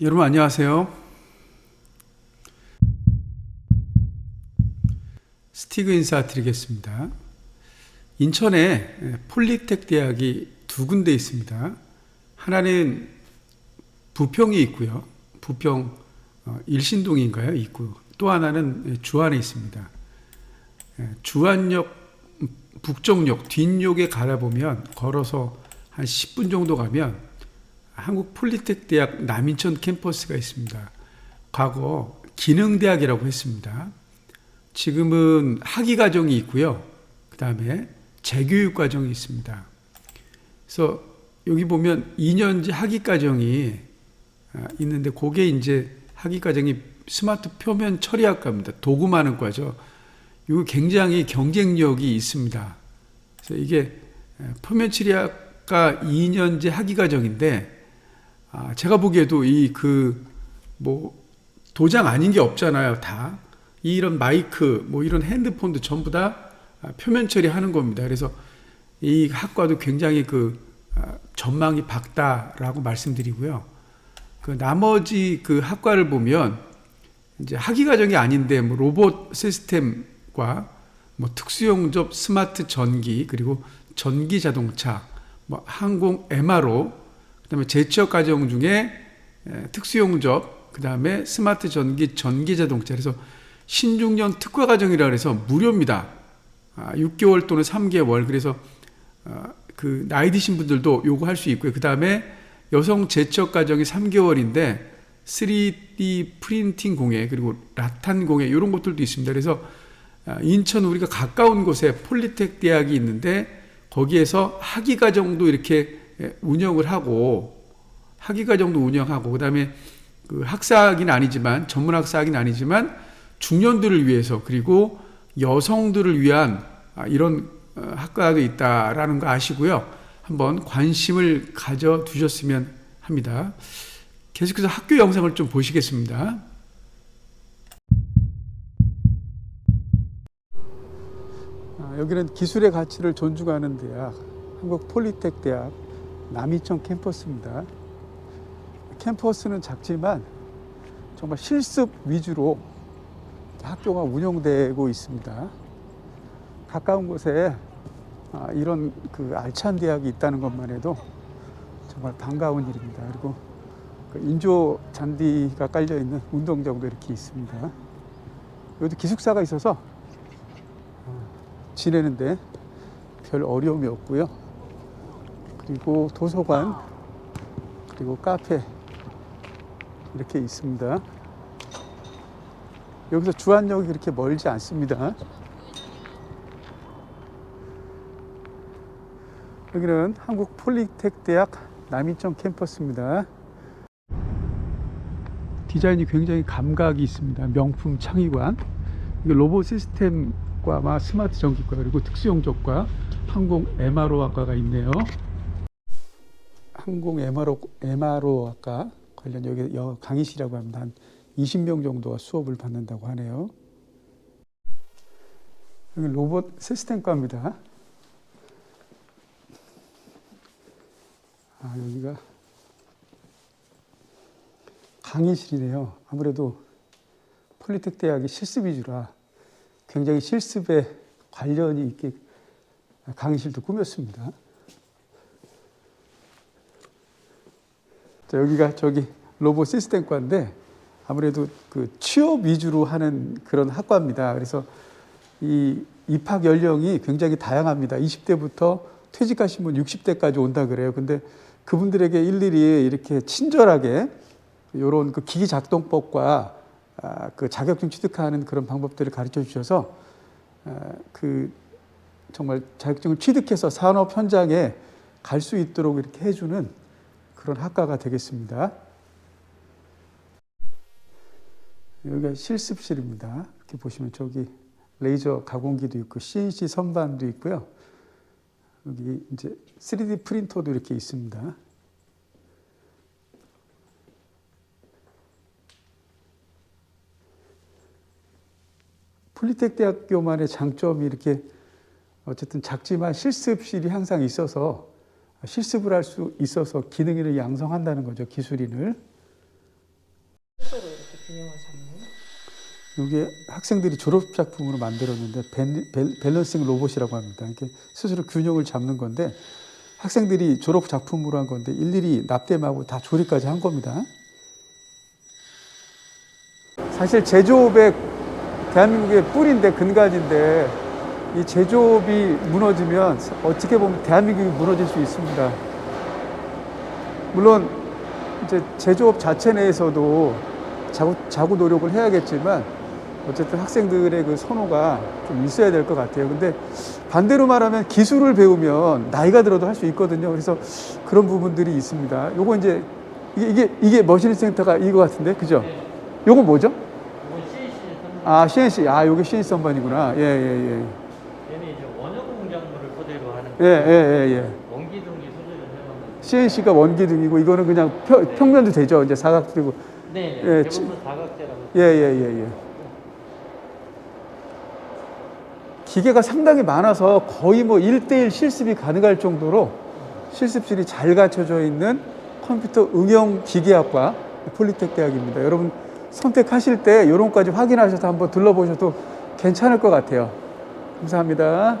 여러분 안녕하세요. 스티그 인사드리겠습니다. 인천에 폴리텍 대학이 두 군데 있습니다. 하나는 부평에 있고요. 부평 어, 일신동인가요? 있고 또 하나는 주안에 있습니다. 예, 주안역 북쪽역 뒷역에 가다 보면 걸어서 한 10분 정도 가면 한국 폴리텍 대학 남인천 캠퍼스가 있습니다. 과거 기능대학이라고 했습니다. 지금은 학위 과정이 있고요. 그 다음에 재교육 과정이 있습니다. 그래서 여기 보면 2년제 학위 과정이 아, 있는데 그게 이제 학위 과정이 스마트 표면 처리학과입니다. 도구마는 과죠. 이거 굉장히 경쟁력이 있습니다. 그래서 이게 표면 처리학과 2년제 학위 과정인데 아, 제가 보기에도 이 그 뭐 도장 아닌 게 없잖아요. 다 이런 마이크 뭐 이런 핸드폰도 전부 다 아, 표면 처리하는 겁니다. 그래서 이 학과도 굉장히 그 아, 전망이 밝다라고 말씀드리고요. 그 나머지 그 학과를 보면 이제 학위 과정이 아닌데 뭐 로봇 시스템과 뭐 특수용접 스마트 전기 그리고 전기 자동차 뭐 항공 MRO 그다음에 재취업 과정 중에 특수용접 그다음에 스마트 전기 전기 자동차 그래서 신중년 특화 과정이라 그래서 무료입니다. 아, 6개월 또는 3개월 그래서 아, 그 나이 드신 분들도 요거 할 수 있고요. 그다음에 여성 재취업 과정이 3개월인데 3D 프린팅 공예 그리고 라탄 공예 이런 것들도 있습니다. 그래서 아, 인천 우리가 가까운 곳에 폴리텍 대학이 있는데 거기에서 학위 과정도 이렇게 운영을 하고 학위 과정도 운영하고 그다음에 그 학사학위는 아니지만 전문 학사학위는 아니지만 중년들을 위해서 그리고 여성들을 위한 아, 이런 어, 학과도 있다라는 거 아시고요. 한번 관심을 가져 두셨으면 합니다. 계속해서 학교 영상을 좀 보시겠습니다. 아, 여기는 기술의 가치를 존중하는 대학, 한국 폴리텍 대학 남이천 캠퍼스입니다. 캠퍼스는 작지만 정말 실습 위주로 학교가 운영되고 있습니다. 가까운 곳에 아, 이런 그 알찬 대학이 있다는 것만 해도 정말 반가운 일입니다. 그리고 그 인조 잔디가 깔려 있는 운동장도 이렇게 있습니다. 여기도 기숙사가 있어서 어, 지내는데 별 어려움이 없고요. 그리고 도서관 그리고 카페 이렇게 있습니다. 여기서 주안역이 그렇게 멀지 않습니다. 여기는 한국 폴리텍 대학 남인천 캠퍼스입니다. 디자인이 굉장히 감각이 있습니다. 명품 창의관. 이게 로봇 시스템과 아마 스마트 전기과 그리고 특수용접과 항공 MRO학과가 있네요. 항공 MRO, MRO학과 관련 여기 여- 강의실이라고 합니다. 한 20명 정도가 수업을 받는다고 하네요. 여기 로봇 시스템과입니다. 아, 여기가 강의실이네요. 아무래도 폴리텍 대학이 실습 위주라 굉장히 실습에 관련이 있게 강의실도 꾸몄습니다. 자, 여기가 저기 로봇 시스템과인데 아무래도 그 취업 위주로 하는 그런 학과입니다. 그래서 이 입학 연령이 굉장히 다양합니다. 20대부터 퇴직하신 분 60대까지 온다 그래요. 근데 그분들에게 일일이 이렇게 친절하게 이런 그 기기 작동법과 아, 그 자격증 취득하는 그런 방법들을 가르쳐 주셔서 아, 그 정말 자격증을 취득해서 산업 현장에 갈 수 있도록 이렇게 해주는 그런 학과가 되겠습니다. 여기가 실습실입니다. 이렇게 보시면 저기 레이저 가공기도 있고 CNC 선반도 있고요. 여기 이제 3D 프린터도 이렇게 있습니다. 폴리텍 대학교만의 장점이 이렇게 어쨌든 작지만 실습실이 항상 있어서 실습을 할 수 있어서 기능인을 양성한다는 거죠. 기술인을. 이게 학생들이 졸업 작품으로 만들었는데 밸, 밸런싱 로봇이라고 합니다. 이렇게 스스로 균형을 잡는 건데 학생들이 졸업 작품으로 한 건데 일일이 납땜하고 다 조립까지 한 겁니다. 사실 제조업의 대한민국의 뿌리인데 근간인데 이 제조업이 무너지면 어떻게 보면 대한민국이 무너질 수 있습니다. 물론 이제 제조업 자체 내에서도 자구, 자구 노력을 해야겠지만 어쨌든 학생들의 그 선호가 좀 있어야 될 것 같아요. 근데 반대로 말하면 기술을 배우면 나이가 들어도 할 수 있거든요. 그래서 그런 부분들이 있습니다. 요거 이제 이게 이게, 이게 머신 센터가 이거 같은데 그죠? 요거 뭐죠? 아 CNC 아 요게 CNC 선반이구나. 예 예, 예. 얘는 이제 원형 공작물을 토대로 하는. 예, 예, 예, 예. 원기둥기 소재를 해놓는. CNC가 원기둥이고 이거는 그냥 평, 평면도 되죠. 이제 사각지고. 네. 예, 대부분 사각대라고. 예, 예, 예, 예. 기계가 상당히 많아서 거의 뭐 1대1 실습이 가능할 정도로 실습실이 잘 갖춰져 있는 컴퓨터 응용 기계학과 폴리텍 대학입니다. 여러분 선택하실 때 이런 까지 확인하셔서 한번 둘러보셔도 괜찮을 것 같아요. 감사합니다.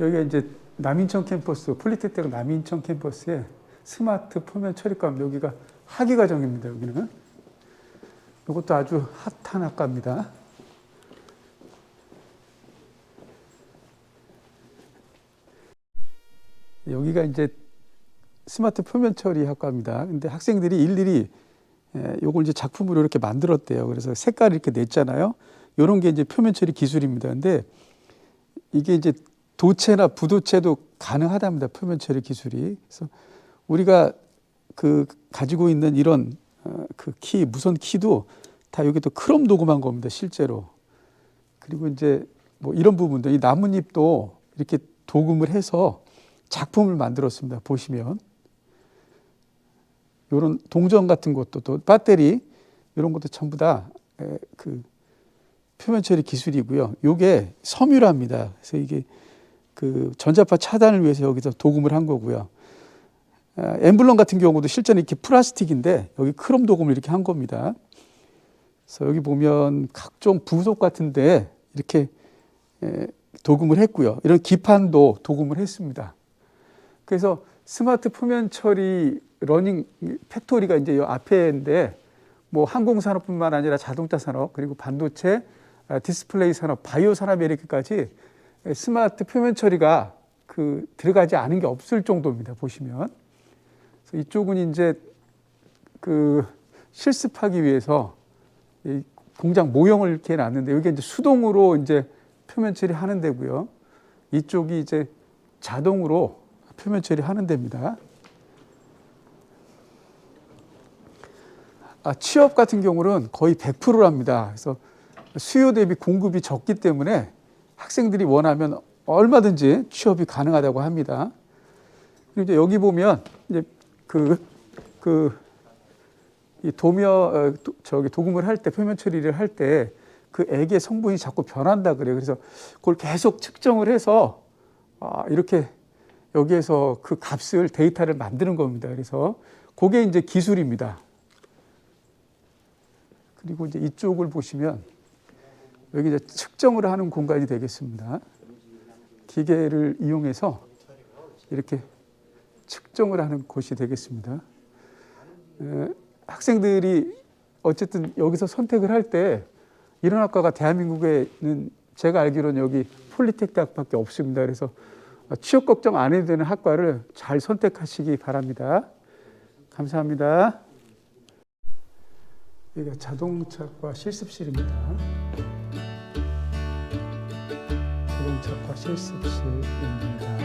여기가 이제 남인천 캠퍼스, 폴리텍 대학 남인천 캠퍼스의 스마트 표면 처리감 여기가 학위 과정입니다. 여기는 이것도 아주 핫한 학과입니다. 여기가 이제 스마트 표면 처리 학과입니다. 근데 학생들이 일일이 에, 요걸 이제 작품으로 이렇게 만들었대요. 그래서 색깔을 이렇게 냈잖아요. 요런 게 이제 표면 처리 기술입니다. 근데 이게 이제 도체나 부도체도 가능하답니다. 표면 처리 기술이. 그래서 우리가 그 가지고 있는 이런 어, 그 키, 무선 키도 다 여기 또 크롬 도금한 겁니다. 실제로. 그리고 이제 뭐 이런 부분들, 이 나뭇잎도 이렇게 도금을 해서 작품을 만들었습니다. 보시면. 요런 동전 같은 것도 또 배터리 이런 것도 전부 다 그 표면 처리 기술이고요. 요게 섬유랍니다. 그래서 이게 그 전자파 차단을 위해서 여기서 도금을 한 거고요. 아, 엠블럼 같은 경우도 실제는 이렇게 플라스틱인데 여기 크롬 도금을 이렇게 한 겁니다. 그래서 여기 보면 각종 부속 같은데 이렇게 에, 도금을 했고요. 이런 기판도 도금을 했습니다. 그래서 스마트 표면 처리 러닝 팩토리가 이제 이 앞에인데 뭐 항공 산업뿐만 아니라 자동차 산업 그리고 반도체 아, 디스플레이 산업 바이오 산업에 이렇게까지 스마트 표면 처리가 그 들어가지 않은 게 없을 정도입니다 보시면 이쪽은 이제 그 실습하기 위해서 이 공장 모형을 이렇게 놨는데 여기 이제 수동으로 이제 표면 처리하는 데고요 이쪽이 이제 자동으로 표면 처리하는 데입니다. 아, 취업 같은 경우는 거의 100%랍니다. 그래서 수요 대비 공급이 적기 때문에 학생들이 원하면 얼마든지 취업이 가능하다고 합니다. 그리고 이제 여기 보면 이제 그, 그, 이 도며, 어, 도, 저기 도금을 할 때, 표면 처리를 할 때 그 액의 성분이 자꾸 변한다 그래요. 그래서 그걸 계속 측정을 해서 아, 이렇게 여기에서 그 값을 데이터를 만드는 겁니다. 그래서 그게 이제 기술입니다. 그리고 이제 이쪽을 보시면 여기 이제 측정을 하는 공간이 되겠습니다. 기계를 이용해서 이렇게 측정을 하는 곳이 되겠습니다. 에, 학생들이 어쨌든 여기서 선택을 할 때 이런 학과가 대한민국에는 제가 알기로는 여기 폴리텍 대학밖에 없습니다. 그래서 취업 걱정 안 해도 되는 학과를 잘 선택하시기 바랍니다. 감사합니다. 여기가 자동차과 실습실입니다. 자동차과 실습실입니다.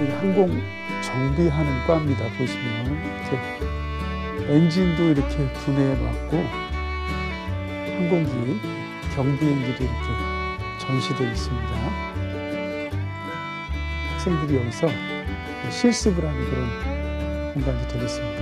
여기 항공 정비하는 과입니다. 보시면 이렇게 엔진도 이렇게 분해해 놨고 항공기 경비행기도 이렇게 전시되어 있습니다. 학생들이 여기서 실습을 하는 그런 공간이 되겠습니다.